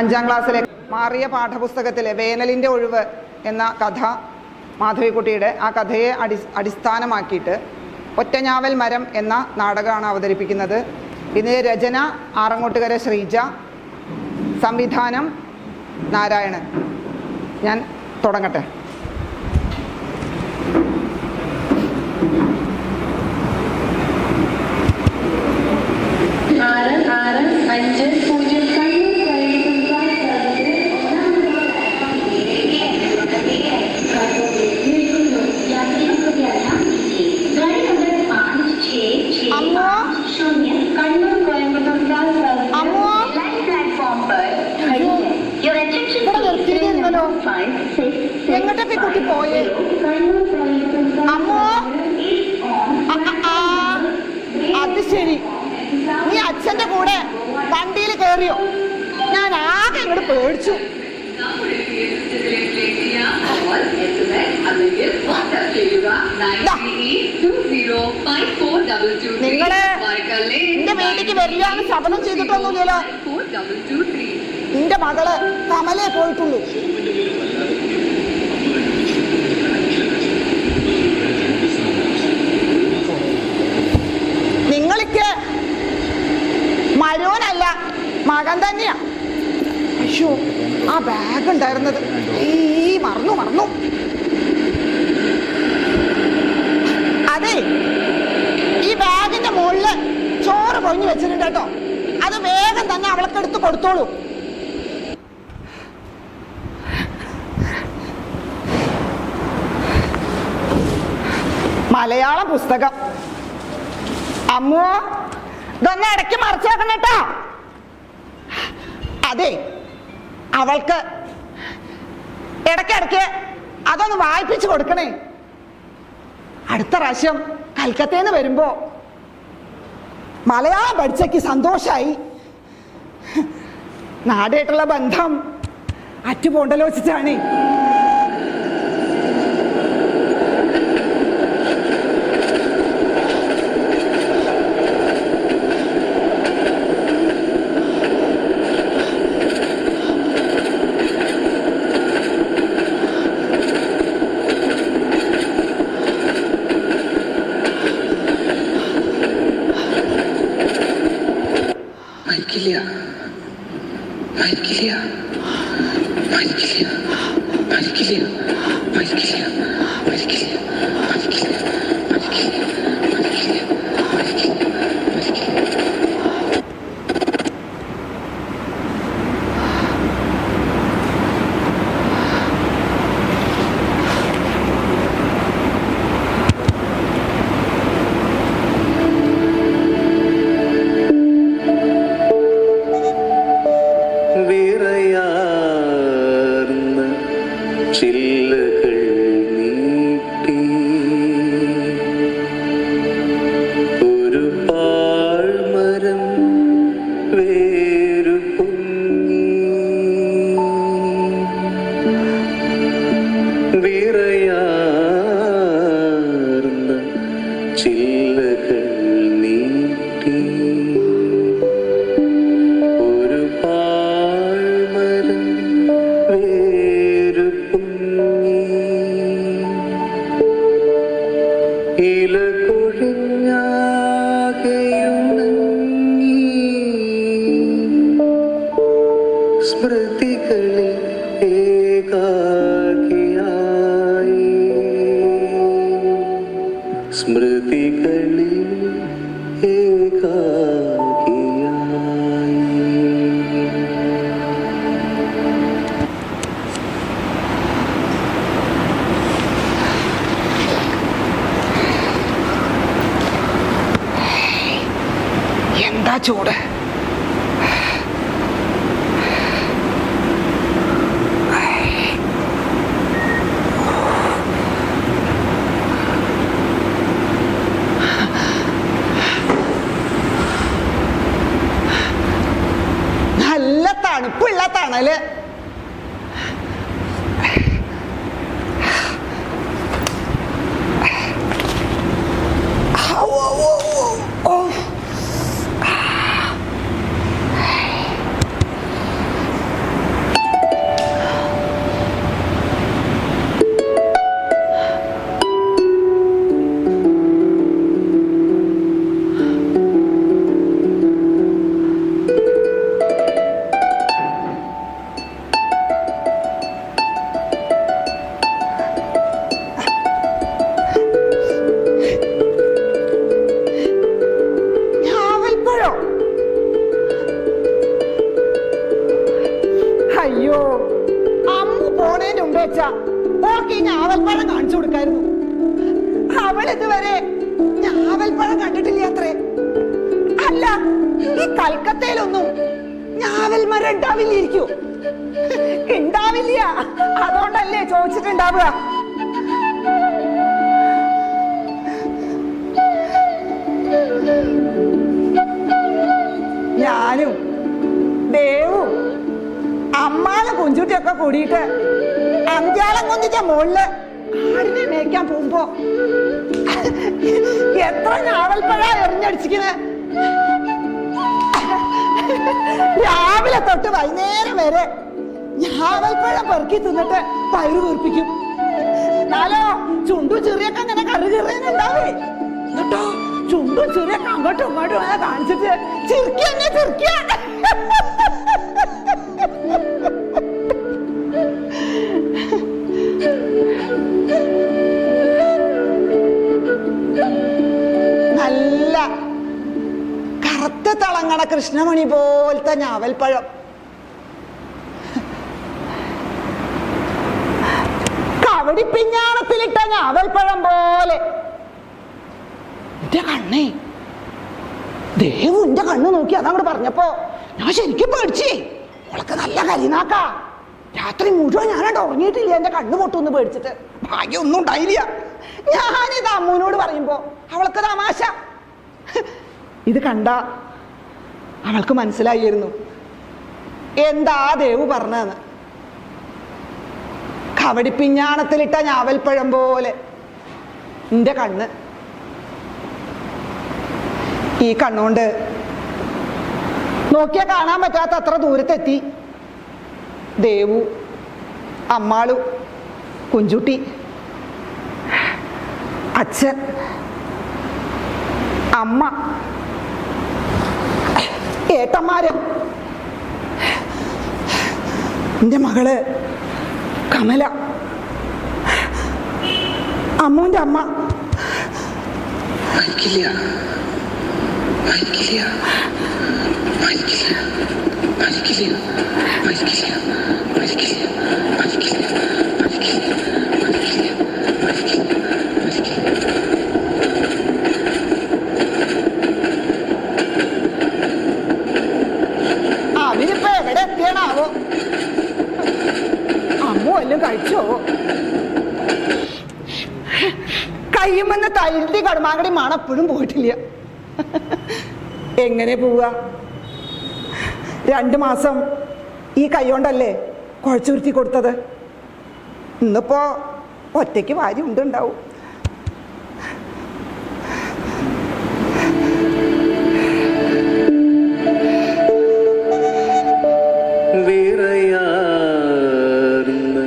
അഞ്ചാം ക്ലാസ്സിലെ മാറിയ പാഠപുസ്തകത്തിലെ വേനലിന്റെ ഒഴിവ് എന്ന കഥ മാധവിക്കുട്ടിയുടെ ആ കഥയെ അടി അടിസ്ഥാനമാക്കിയിട്ട് ഒറ്റഞ്ഞാവൽ മരം എന്ന നാടകമാണ് അവതരിപ്പിക്കുന്നത്. ഇതിന്റെ രചന ആറങ്ങോട്ടുകര ശ്രീജ സംവിധാനം നാരായണൻ. ഞാൻ തുടങ്ങട്ടെ. എങ്ങോട്ടൊക്കെ കുട്ടി പോയേ? അമ്മോ. അത് ശരി. നീ അച്ഛന്റെ കൂടെ വണ്ടിയിൽ കയറിയോ ഞാൻ ആകെ ഇങ്ങോട്ട് പേടിച്ചു. നിങ്ങൾ എന്റെ വീട്ടിലേക്ക് വരികയാണ് ശപഥം ചെയ്തിട്ടൊന്നുമില്ലല്ലോ. നിന്റെ മകൾ കമലേ പോയിട്ടുള്ളൂ. മരോനല്ല മകൻ തന്നെയാ. അയ്യോ ആ ബാഗ് ഉണ്ടായിരുന്നത്. ഈ മറന്നു മറന്നു. അതെ ഈ ബാഗിന്റെ മുകളിൽ ചോറ് പൊഴിഞ്ഞു വെച്ചിട്ടുണ്ട് കേട്ടോ. അത് വേഗം തന്നെ അവൾക്ക് എടുത്ത് കൊടുത്തോളൂ. മലയാള പുസ്തകം. അമ്മോ ഇതൊന്ന് ഇടയ്ക്ക് മറിച്ചേക്കണം കേട്ടോ. അതെ അവൾക്ക് ഇടയ്ക്കിടയ്ക്ക് അതൊന്ന് വായിപ്പിച്ചു കൊടുക്കണേ. അടുത്ത പ്രാവശ്യം കൽക്കത്തേന്ന് വരുമ്പോ മലയാളം പഠിച്ചയ്ക്ക് സന്തോഷായി. നാടായിട്ടുള്ള ബന്ധം അറ്റുപോണ്ടല്ലോ മരിക്കില്ല മരിക്കില്ല മരിക്കില്ല മരിക്കില്ല എന്താ ചൂട്? തൊട്ട് വൈകുന്നേരം വരെ ഞാവൽപ്പഴം പെറുക്കി തിന്നിട്ട് പയറ് വീർപ്പിക്കും. എന്നാലോ ചുണ്ടും ചെറിയൊക്കെ അങ്ങനെ കറി ചെറിയ എന്നിട്ടോ ചുണ്ടും ചെറിയൊക്കെ അങ്ങോട്ടും ഇങ്ങോട്ടും അങ്ങനെ കാണിച്ചിട്ട് ചിരിക്കുക ചിരിക്കുക തിളങ്ങണ കൃഷ്ണമണി പോലത്തെ ഞാവൽപ്പഴം കവടിപ്പിഞ്ഞാണത്തിലിട്ട ഞാവൽപ്പഴം പോലെ. എന്റെ കണ്ണേ. ദേവു എന്റെ കണ്ണ് നോക്കി അതങ്ങോട്ട് പറഞ്ഞപ്പോ ഞാൻ ശരിക്കും പേടിച്ചേ. അവൾക്ക് നല്ല കരിനാക്ക രാത്രി മുഴുവൻ ഞാനോട് ഉറങ്ങിയിട്ടില്ല എന്റെ കണ്ണ് പൊട്ടൊന്ന് പേടിച്ചിട്ട്. ഭാഗ്യം ഒന്നും ഉണ്ടായില്ല. ഞാനിത് അമ്മൂനോട് പറയുമ്പോ അവൾക്ക് തമാശ ഇത് കണ്ട അവൾക്ക് മനസ്സിലായിരുന്നു എന്താ ദേവു പറഞ്ഞതെന്ന്? കവടിപ്പിഞ്ഞാണത്തിലിട്ട ഞാവൽപ്പഴം പോലെ. എന്റെ കണ്ണ്. ഈ കണ്ണുകൊണ്ട് നോക്കിയാ കാണാൻ പറ്റാത്ത അത്ര ദൂരത്തെത്തി. ദേവു അമ്മാളു കുഞ്ചുട്ടി അച്ഛൻ അമ്മ ഏട്ടന്മാര്. എന്റെ മകൾ കമല. അമ്മൂന്റെ അമ്മ. മരിക്കില്ല. മരിക്കില്ല. മരിക്കില്ല. മരിക്കില്ല മരിക്കില്ല മരിക്കില്ല മരിക്കില്ല മരിക്കില്ല അവരിപ്പോ എവിടെ എത്തിയണാവോ അമ്മ വല്ലതും കഴിച്ചോ കയ്യുമെന്ന് തൈരി മണം എപ്പോഴും പോയിട്ടില്ല. എങ്ങനെ പോവുക? രണ്ട് മാസം ഈ കൈ കൊണ്ടല്ലേ കുഴച്ചുരുത്തി കൊടുത്തത്? ഇന്നിപ്പോ ഒറ്റയ്ക്ക് വാരി ഉണ്ടുണ്ടാവും. വിറയാർന്ന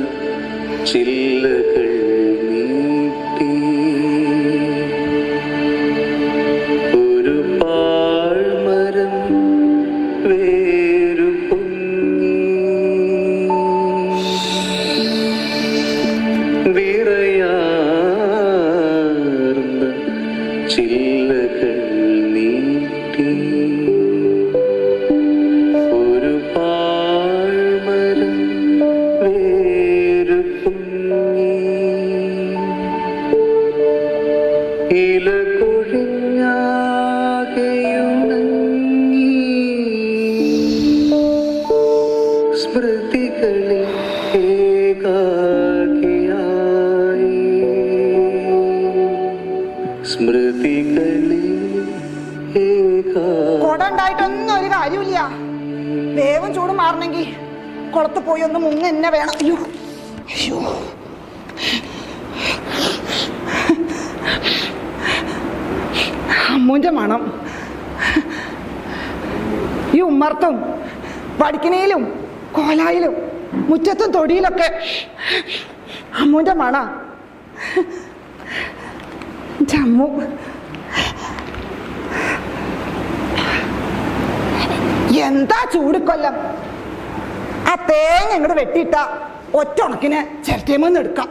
കുളത്ത് പോയി ഒന്ന് മുങ്ങ എന്നെ വേണം. അയ്യോ അയ്യോ. അമ്മൂന്റെ മണം. ഈ ഉമ്മർത്തും വടിക്കണയിലും കോലായിലും മുറ്റത്തും തൊടിയിലൊക്കെ അമ്മൂന്റെ മണ. ജമ്മു എന്താ ചൂടിക്കൊല്ലം? ആ തേങ്ങ ഇങ്ങോട്ട് വെട്ടിയിട്ട ഒറ്റ ഉണക്കിനെ ചിരട്ടിയമ്മന്ന് എടുക്കാം.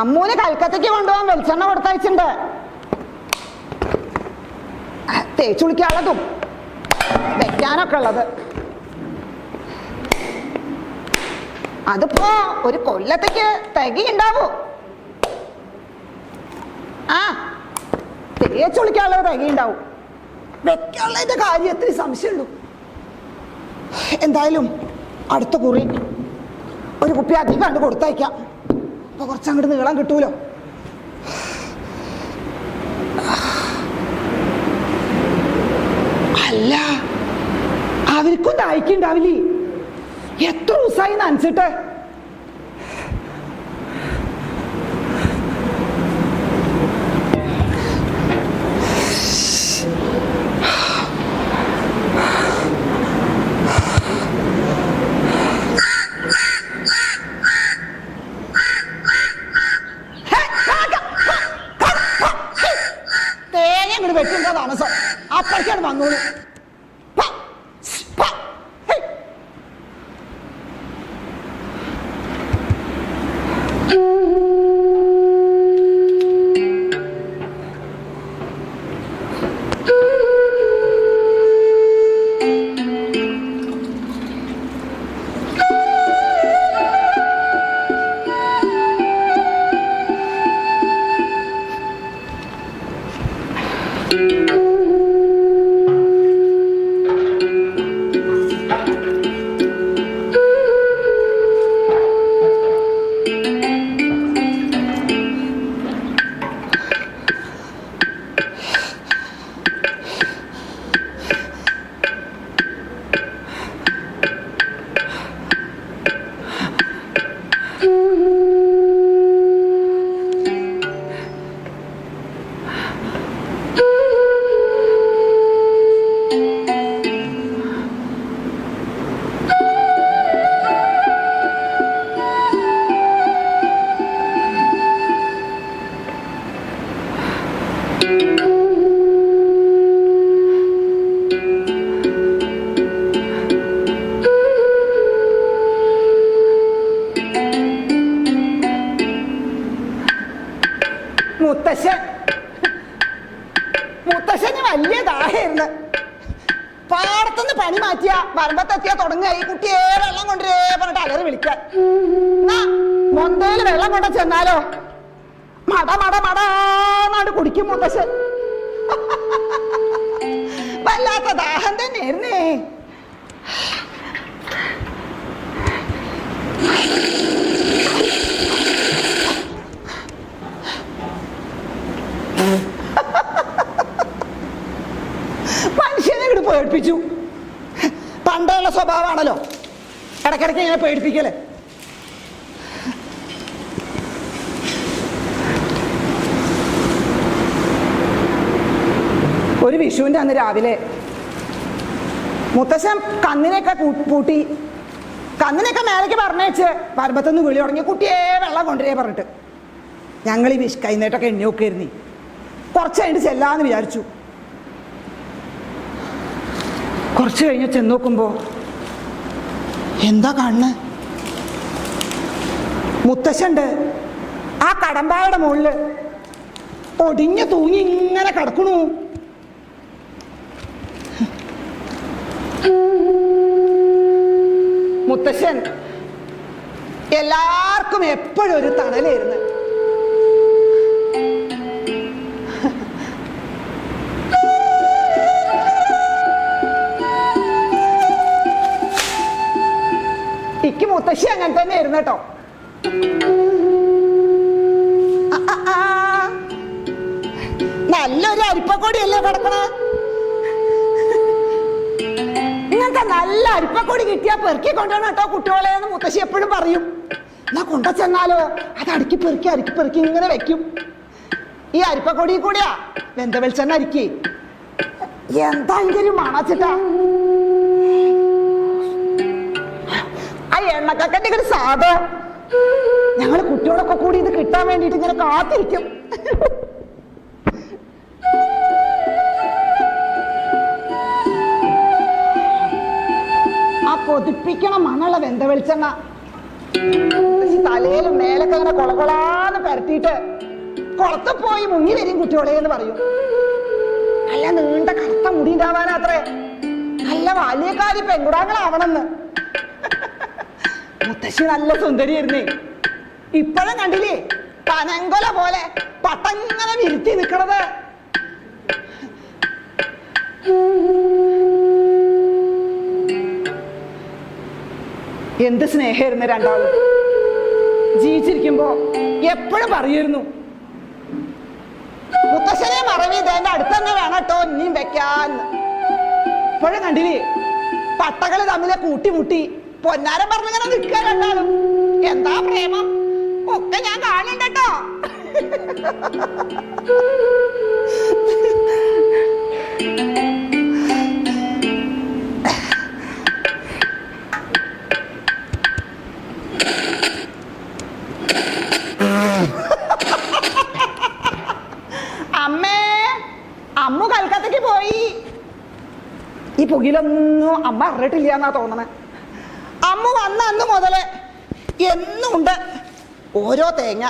അമ്മൂന് കൽക്കത്തേക്ക് കൊണ്ടുപോകാൻ വെളിച്ചെണ്ണ കൊടുത്തയച്ചിട്ടുണ്ട്. തേച്ചു കുളിക്കാനുള്ളതും വെക്കാനൊക്കെ ഉള്ളത്. അതിപ്പോ ഒരു കൊല്ലത്തേക്ക് തികയുണ്ടാവൂ. ആ തേച്ചു കുളിക്കാനുള്ളത് തികയുണ്ടാവും വെക്കാനുള്ളതിന്റെ കാര്യത്തിൽ സംശയമുള്ളൂ. എന്തായാലും അടുത്ത കുറി ഒരു കുപ്പി അധികം കണ്ട് കൊടുത്തയക്കാം. അപ്പൊ കുറച്ചങ്ങോട്ട് നീളം കിട്ടൂലോ? അല്ല. അവർക്കും ദാഹിക്കുണ്ടാവില്ലേ എത്ര ദിവസമായി നനച്ചിട്ട്? മാറ്റിയ? വരമ്പത്തെത്തിയാ തുടങ്ങിയ ഈ കുട്ടിയെ വെള്ളം കൊണ്ടുവരേ പറഞ്ഞിട്ട് അലറി വിളിക്കാൻ മൊന്തയിൽ വെള്ളം കൊണ്ട ചെന്നാലോ? മട മട മടാന്നാണ്ട് കുടിക്കും മുത്തശ്ശൻ. വല്ലാത്ത ദാഹം തന്നെയായിരുന്നേ. മനുഷ്യനെ ഇങ്ങോട്ട് പേടിപ്പിച്ചു. പണ്ടുള്ള സ്വഭാവമാണല്ലോ. ഇടയ്ക്കിടയ്ക്ക് ഇങ്ങനെ പേടിപ്പിക്കല്ലേ ഒരു വിഷുവിന്റെ അന്ന് രാവിലെ മുത്തശ്ശൻ കന്നിനെയൊക്കെ പൂട്ടി കന്നിനൊക്കെ മേലേക്ക് പറഞ്ഞേച്ച് പരമ്പത്തുനിന്ന് വിളി തുടങ്ങി. കുട്ടിയെ വെള്ളം കൊണ്ടുവരേ പറഞ്ഞിട്ട്. ഞങ്ങൾ ഈ വിഷ് കൈനീട്ടൊക്കെ എണ്ണി നോക്കിയിരുന്നേ കുറച്ച് കഴിഞ്ഞിട്ട് ചെല്ലാന്ന് വിചാരിച്ചു. കുറച്ച് കഴിഞ്ഞ് ചെന്ന് നോക്കുമ്പോ എന്താ കാണുന്നത് മുത്തശ്ശണ്ട് ആ കടമ്പായുടെ മുകളിൽ ഒടിഞ്ഞു തൂങ്ങി ഇങ്ങനെ കിടക്കണു. മുത്തശ്ശൻ എല്ലാവർക്കും എപ്പോഴും ഒരു തണലായിരുന്നു മുത്തശ്ശി അങ്ങനെ തന്നെ ആയിരുന്നു കേട്ടോ നല്ലൊരു അരിപ്പക്കൊടി അല്ലേ കിടക്കണ? ഇങ്ങനത്തെ നല്ല അരിപ്പക്കൊടി കിട്ടിയാ പെറുക്കി കൊണ്ടുവരണം കേട്ടോ കുട്ടികളെ എന്ന് മുത്തശ്ശി എപ്പോഴും പറയും. എന്നാ കൊണ്ട ചെന്നാലോ അത് അടുക്കി പെറുക്കി അടുക്കി പെറുക്കി ഇങ്ങനെ വെക്കും. ഈ അരിപ്പക്കൊടി കൂടിയാ വെന്ത വെളിച്ചെണ്ണ അരിക്കി. എന്താ ഇതൊരു മണച്ചിട്ടാ? ആ എണ്ണക്കക്കന്റെ ഒരു സാധ. ഞങ്ങൾ കുട്ടികളൊക്കെ കൂടി ഇത് കിട്ടാൻ വേണ്ടിയിട്ട് ഇങ്ങനെ കാത്തിരിക്കും. ആ കൊതിപ്പിക്കണ മണുള്ള വെന്ത വെളിച്ചെണ്ണ തലയിലും മേലൊക്കെ അങ്ങനെ കൊളകൊളാന്ന് പരത്തിയിട്ട് കുളത്ത് പോയി മുങ്ങി വരും കുട്ടികളെ എന്ന് പറയും. നല്ല നീണ്ട കറുത്ത മുടി ഉണ്ടാവാനാത്രേ. നല്ല ബാല്യക്കാരി പെൺകുടാങ്ങളാവണമെന്ന്. മുത്തശ്ശി നല്ല സുന്ദരിയായിരുന്നേ. ഇപ്പോഴും കണ്ടില്ലേ? പനങ്കൊല പോലെ പട്ടങ്ങനെ വിരുത്തി നിൽക്കണത് എന്ത് സ്നേഹമായിരുന്നു രണ്ടാളും. ജീവിച്ചിരിക്കുമ്പോ എപ്പോഴും പറയുമായിരുന്നു മുത്തശ്ശനെ മറവി എന്റെ അടുത്ത് തന്നെ വേണം കേട്ടോ ഇനിയും വെക്കാന്ന്. ഇപ്പോഴും കണ്ടില്ലേ? പട്ടകൾ തമ്മിലെ കൂട്ടിമുട്ടി പൊന്നാരം പറഞ്ഞങ്ങനെ നിൽക്കാനുണ്ടാകും എന്താ പ്രേമം? ഒക്കെ ഞാൻ കാണണ്ടോ അമ്മേ അമ്മു കൽക്കത്തക്ക് പോയി. ഈ പുകിലൊന്നും അമ്മ അറിഞ്ഞിട്ടില്ല എന്നാ തോന്നണേ. അമ്മ വന്ന അന്ന് മുതലേ എന്നുണ്ട് ഓരോ തേങ്ങ.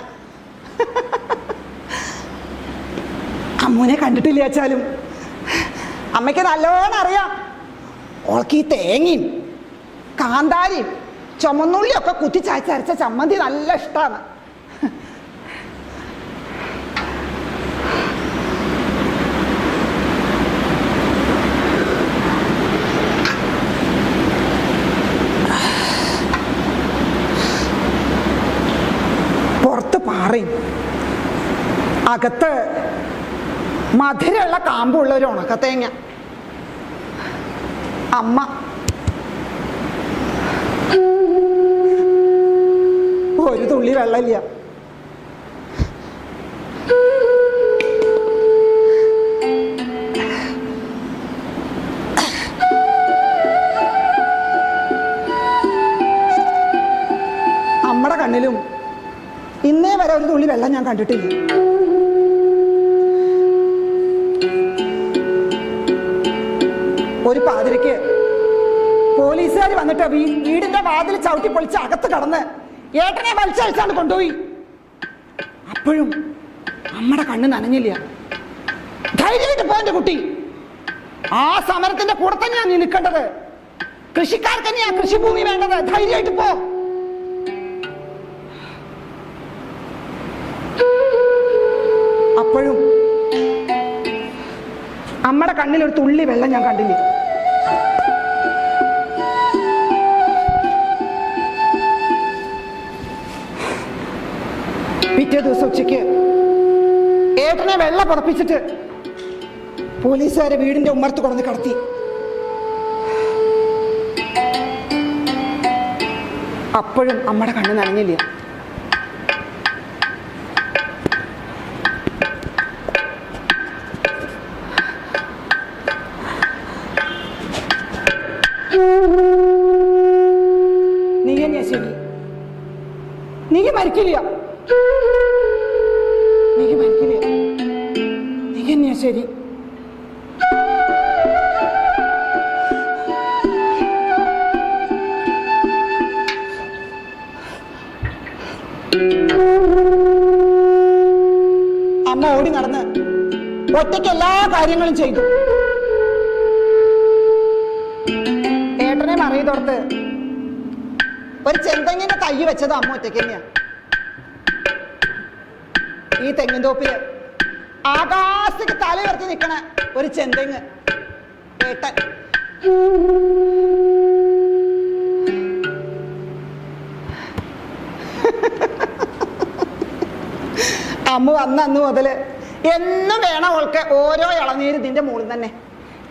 അമ്മുനെ കണ്ടിട്ടില്ല വെച്ചാലും അമ്മയ്ക്ക് നല്ലോണം അറിയാം. ഓൾക്ക് ഈ തേങ്ങയും കാന്താരിയും ചുമന്നുള്ളിയൊക്കെ കുത്തി ചാച്ചരച്ച ചമ്മന്തി നല്ല ഇഷ്ടമാണ് പുറത്ത് പാറയും അകത്ത് മധുരമുള്ള കാമ്പുള്ള ഒരു ഉണക്കത്തേങ്ങ അമ്മ. ഒരു തുള്ളി വെള്ളമില്ല. അമ്മയുടെ കണ്ണിലും ഇന്നേ വരെ ഒരു തുള്ളി വെള്ളം ഞാൻ കണ്ടിട്ടില്ല. ഒരു പാതിരയ്ക്ക് പോലീസുകാർ വന്നിട്ട് വീടിന്റെ വാതിൽ ചവിട്ടി പൊളിച്ച് അകത്ത് കടന്ന് ഏട്ടനെ മത്സരിച്ചാണ് കൊണ്ടുപോയി. അപ്പോഴും അമ്മയുടെ കണ്ണ് നനഞ്ഞില്ല. ധൈര്യമായിട്ട് പോ കുട്ടി. ആ സമരത്തിന്റെ കൂടെ തന്നെയാണ് നീ നിൽക്കേണ്ടത്. കൃഷിക്കാർക്ക് തന്നെയാ കൃഷിഭൂമി വേണ്ടത്. ധൈര്യമായിട്ട് പോ. അപ്പോഴും അമ്മയുടെ കണ്ണിൽ ഒരു തുള്ളി വെള്ളം ഞാൻ കണ്ടില്ല? പിറ്റേ ദിവസം ഉച്ചയ്ക്ക് ഏട്ടനെ വെള്ള പുറപ്പിച്ചിട്ട് പോലീസുകാരെ വീടിന്റെ ഉമ്മർത്ത് കൊണ്ടുവന്ന് കടത്തി. അപ്പോഴും അമ്മയുടെ കണ്ണ് നനഞ്ഞില്ല. ഒറ്റയ്ക്ക് എല്ലാ കാര്യങ്ങളും ചെയ്തു. ഏട്ടനെ മറിയതോർത്ത് ഒരു ചെന്തെങ്ങിന്റെ കൈ വെച്ചത് അമ്മ ഒറ്റയ്ക്ക് തന്നെയാ. ഈ തെങ്ങിൻ തോപ്പിൽ ആകാശത്തേക്ക് ഉയർത്തി നിൽക്കണ ഒരു ചെന്തെങ്ങ് ഏട്ടൻ. അമ്മ വന്ന അന്ന് മുതൽ എന്നും വേണം അവൾക്ക് ഓരോ ഇളനീര് ഇതിന്റെ മുകളിൽ തന്നെ.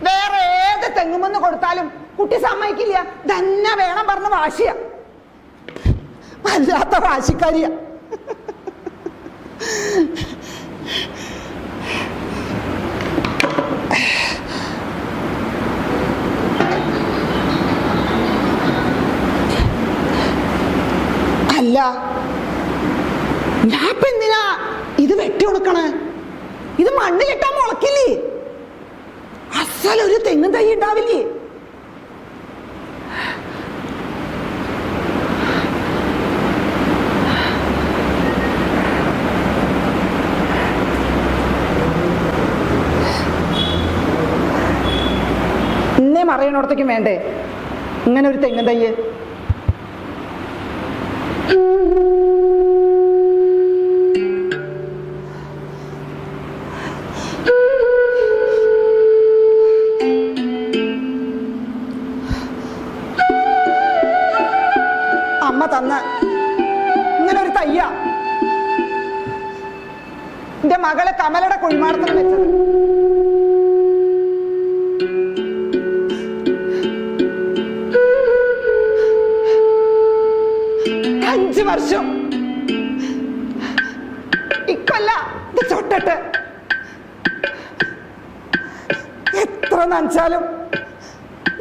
വേറെ ഏത് തെങ്ങുമെന്ന് കൊടുത്താലും കുട്ടി സമ്മതിക്കില്ല. തന്നെ വേണം പറഞ്ഞ വാശിയ. വല്ലാത്ത വാശിക്കാരിയ. അല്ല ഞാൻ ഇപ്പൊ എന്തിനാ ഇത് വെട്ടി ഉണക്കണേ ഇത് മണ്ണിലിട്ടാ മുളക്കില്ലേ? അസലൊരു തെങ്ങും തൈ ഉണ്ടാവില്ലേ? ഇന്നേ വേണ്ടേ? ഇങ്ങനെ ഒരു തെങ്ങും തയ്യേ വർഷം. ഇക്കൊല്ല ചൊട്ടിട്ട് എത്ര നനച്ചാലും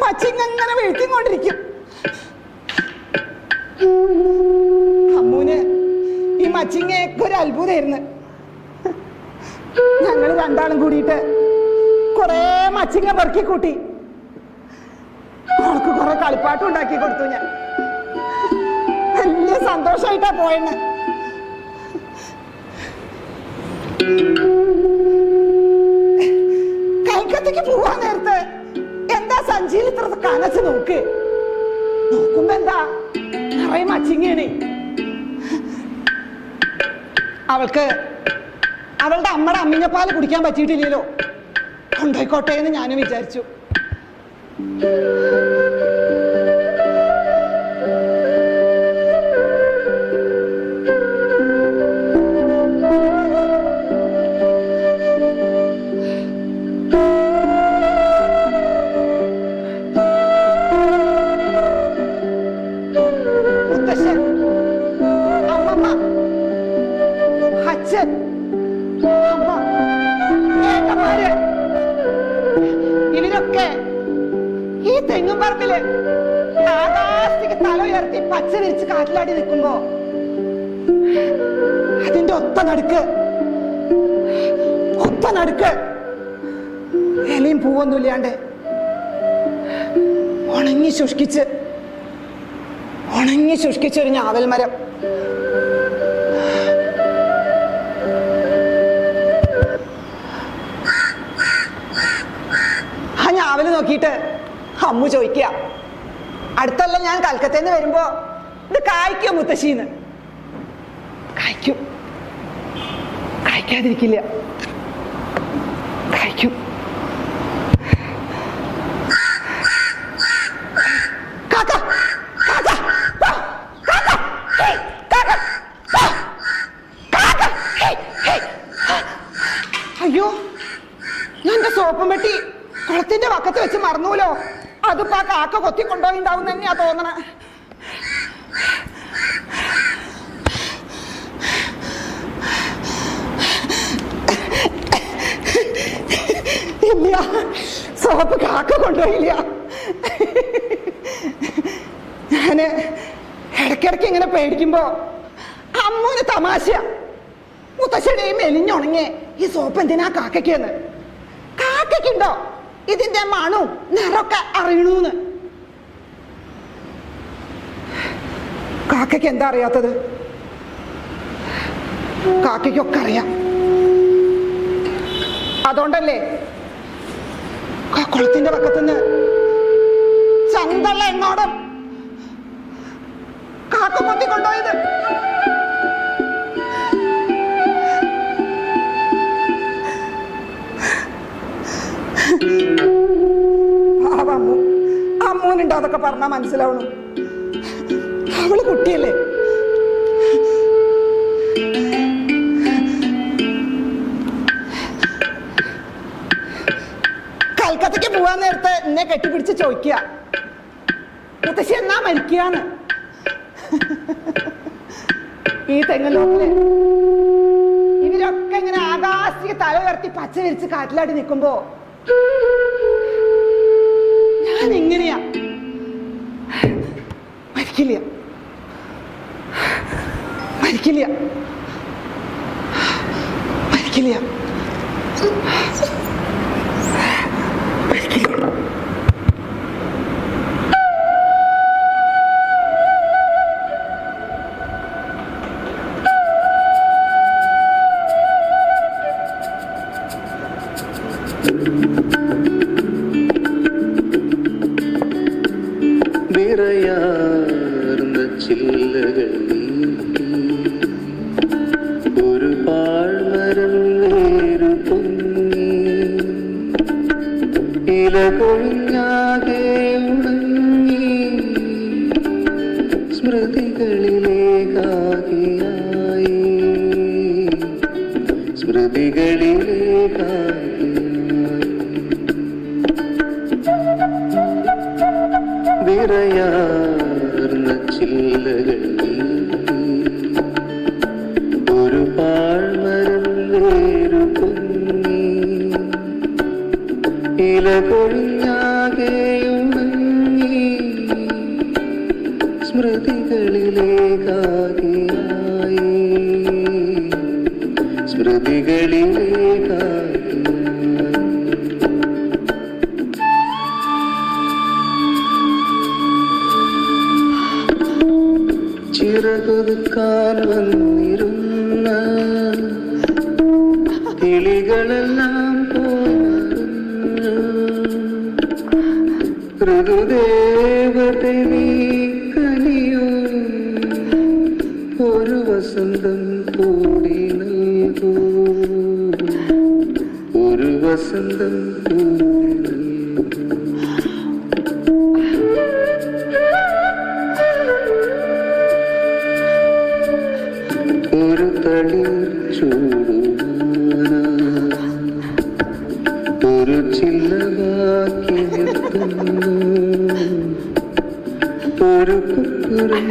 മച്ചിങ്ങനെ വീഴ്ത്തിക്കൊണ്ടിരിക്കും അമ്മൂന് ഈ മച്ചിങ്ങയൊക്കെ ഒരു അത്ഭുതമായിരുന്നു. ഞങ്ങൾ രണ്ടാളും കൂടിയിട്ട് കൊറേ മച്ചിങ്ങ പെറുക്കി കൂട്ടി. അവൾക്ക് കുറെ കളിപ്പാട്ടും ഉണ്ടാക്കി കൊടുത്തു ഞാൻ. സന്തോഷമായിട്ടാ പോയെന്ന്. കൽക്കത്തക്ക് പോവാൻ നേരത്ത് എന്താ സഞ്ചിയിൽ ഇത്ര കനച്ച് നോക്ക്? നോക്കുമ്പോ എന്താ? നിറയെ മച്ചിങ്ങയാണ് അവൾക്ക് അവളുടെ അമ്മയുടെ അമ്മിഞ്ഞപ്പാൽ കുടിക്കാൻ പറ്റിയിട്ടില്ലല്ലോ. കൊണ്ടോയിക്കോട്ടെ എന്ന് ഞാനും വിചാരിച്ചു. തെങ്ങും പറമ്പിൽ. ആകാശത്തേക്ക് തല ഉയർത്തി പച്ച വിരിച്ച് കാറ്റിലാടി നിൽക്കുമ്പോ അതിന്റെ ഒത്ത നടുക്ക് ഒത്ത നടുക്ക് ഇലയും പൂവൊന്നും ഇല്ലാണ്ട് ഉണങ്ങി ശുഷ്കിച്ച് ഉണങ്ങി ശുഷ്കിച്ച ഒരു ഞാവൽ മരം. ആ ഞാവൽ നോക്കിയിട്ട് അമ്മു ചോദിക്കുക. അടുത്തല്ല ഞാൻ കൽക്കത്തയിൽ നിന്ന് വരുമ്പോ ഇത് കായ്ക്കോ മുത്തശ്ശീന്ന്? കായ്ക്കും. കായ്ക്കാതിരിക്കില്ല. കായ്ക്കും കാക്ക കാക്ക വാ, കാക്ക ഹേയ്, കാക്ക വാ, കാക്ക ഹേയ്, ഹേയ്. അയ്യോ ഞാൻ എന്റെ സോപ്പും പെട്ടി കുളത്തിന്റെ വക്കത്ത് വെച്ച് മറന്നൂലോ അതിപ്പോ ആ കാക്ക കൊണ്ടുപോയിണ്ടാവും തന്നെയാ തോന്നണേ സോപ്പ് കാക്ക കൊണ്ടുപോയില്ല. ഞാൻ ഇടയ്ക്കിടയ്ക്ക് ഇങ്ങനെ പേടിക്കുമ്പോ അമ്മൂന് തമാശ മുത്തശ്ശിയുടെയും മെലിഞ്ഞുണങ്ങി ഈ സോപ്പ് എന്തിനാ കാക്കയ്ക്കെന്ന് കാക്കയ്ക്കുണ്ടോ ഇതിന്റെ മണവും നിറൊക്കെ അറിയണൂന്ന്. കാക്കയ്ക്ക് എന്താ അറിയാത്തത്? കാക്കയ്ക്കൊക്കെ അറിയാം. അതുകൊണ്ടല്ലേ കുളത്തിന്റെ പക്കത്തുനിന്ന് ചന്തള്ള എന്നോടും കാക്ക പൊത്തിക്കൊണ്ടുപോയത് അമ്മൂനുണ്ടോ അതൊക്കെ പറഞ്ഞാ മനസ്സിലാവണം അവൾ കുട്ടിയല്ലേ? കൽക്കത്തയ്ക്ക് പോവാൻ നേരത്തെ എന്നെ കെട്ടിപ്പിടിച്ച് ചോദിക്കുക. മുത്തശ്ശി എന്നാ മരിക്കുകയാണ്? ഈ തെങ്ങലോക്കിൽ ഇവരൊക്കെ ഇങ്ങനെ ആകാശിക തല ഉയർത്തി പച്ച വിരിച്ച് കാറ്റിലാടി നിൽക്കുമ്പോ ഞാൻ എങ്ങനെയാ മരിക്കില്ല. മരിക്കില്ല മരിക്കില്ല മരിക്കില്ല ഏകാകിയായി സ്മൃതികളിൽ ചില്ലതാക്കി നിർത്തുന്നു ഒരു കുക്കുറങ്ങുവാനായി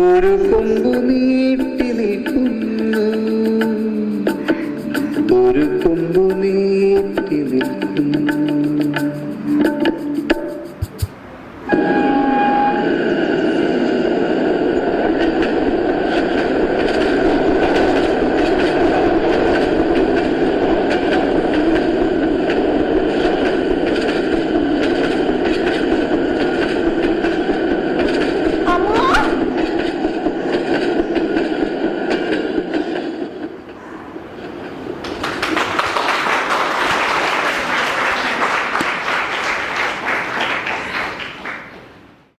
ഒരു കൊമ്പ് നീട്ടി നിൽക്കുന്നു. ഒരു കൊമ്പ് നീട്ടി നിൽക്കുന്നു.